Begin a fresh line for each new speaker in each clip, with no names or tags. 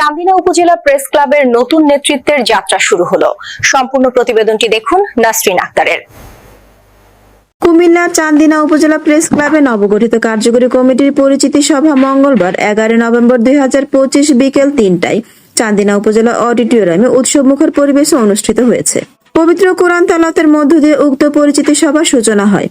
চান্দিনা উপজেলা প্রেস ক্লাবের নতুন নেতৃত্বের যাত্রা শুরু হলো। সম্পূর্ণ প্রতিবেদনটি দেখুন নাসরিন আক্তারের।
কুমিল্লা চান্দিনা উপজেলা প্রেস ক্লাবে নবগঠিত কার্যকরী কমিটির পরিচিতি সভা মঙ্গলবার এগারো নভেম্বর দুই হাজার পঁচিশ বিকেল তিনটায় চান্দিনা উপজেলা অডিটোরিয়ামে উৎসবমুখর পরিবেশে অনুষ্ঠিত হয়েছে। পবিত্র কোরআন তালাতের মধ্য দিয়ে উক্ত পরিচিতি সভা সূচনা হয়।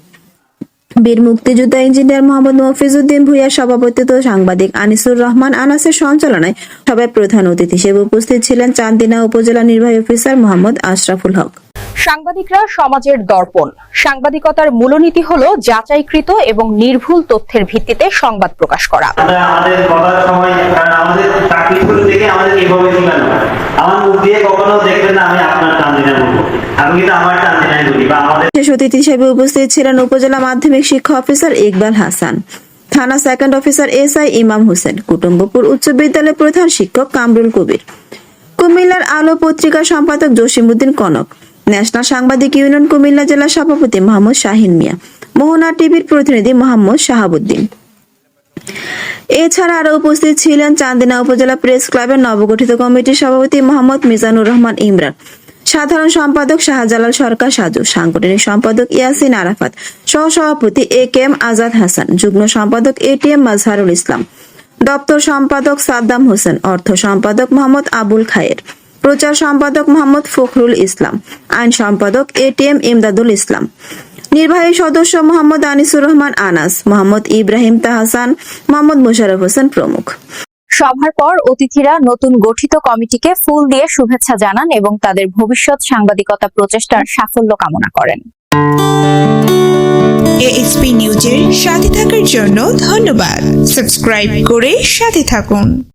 বীর মুক্তিযোদ্ধা ইঞ্জিনিয়ার মোহাম্মদ মফিজউদ্দিন ভুইয়ার সভাপতিত্ব সাংবাদিক আনিসুর রহমান আনাসের সঞ্চালনায় সভায় প্রধান অতিথি হিসেবে উপস্থিত ছিলেন চান্দিনা উপজেলা নির্বাহী অফিসার মোহাম্মদ আশরাফুল হক।
সাংবাদিকরা সমাজের দর্পণ। সাংবাদিকতার মূলনীতি হলো যাচাইকৃত এবং নির্ভুল তথ্যের ভিত্তিতে সংবাদ প্রকাশ করা।
আমাদের আমাদের আমাদের। আমার মুখ দিয়ে কখনো
বিশেষ অতিথি হিসেবে উপস্থিত ছিলেন উপজেলা মাধ্যমিক শিক্ষা অফিসার ইকবাল হাসান, থানা সেকেন্ড অফিসার এস আই ইমাম হোসেন, কুটুম্বপুর উচ্চ বিদ্যালয়ের প্রধান শিক্ষক কামরুল কবির, কুমিল্লার আলো পত্রিকার সম্পাদক জসিমউদ্দিন কনক, ন্যাশনাল সাংবাদিক ইউনিয়ন কুমিল্লা জেলা সভাপতি মোহাম্মদ শাহিন মিয়া, মোহনা টিভির প্রতিনিধি মোহাম্মদ শাহাবুদ্দিন। এছাড়া আরও উপস্থিত ছিলেন চান্দিনা উপজেলা প্রেস ক্লাবের নবগঠিত কমিটির সভাপতি মোহাম্মদ মিজানুর রহমান ইমরান সাধারণ সম্পাদক শাহজালাল সরকার সাজু, সাংগঠনিক সম্পাদক ইয়াসিন আরাফাত সহ সভাপতি A K M Azad Hasan, যুগ্ম সম্পাদক এ টি এম মাজহারুল ইসলাম, দপ্তর সম্পাদক সাদ্দাম হোসেন, অর্থ সম্পাদক মোহাম্মদ আবুল খায়ের, প্রচার সম্পাদক মোহাম্মদ ফখরুল ইসলাম, আইন সম্পাদক এ টি এম ইমদাদুল ইসলাম, নির্বাহী সদস্য মোহাম্মদ আনিসুর রহমান আনাস, মোহাম্মদ ইব্রাহিম তাহসান, মোহাম্মদ মোশারফ হোসেন প্রমুখ।
সভার পর অতিথিরা নতুন গঠিত কমিটিকে ফুল দিয়ে শুভেচ্ছা জানান এবং তাদের ভবিষ্যৎ সাংবাদিকতা প্রচেষ্টার সাফল্য কামনা করেন।
এএসপি নিউজের সাথে থাকার জন্য ধন্যবাদ। সাবস্ক্রাইব করে সাথে থাকুন।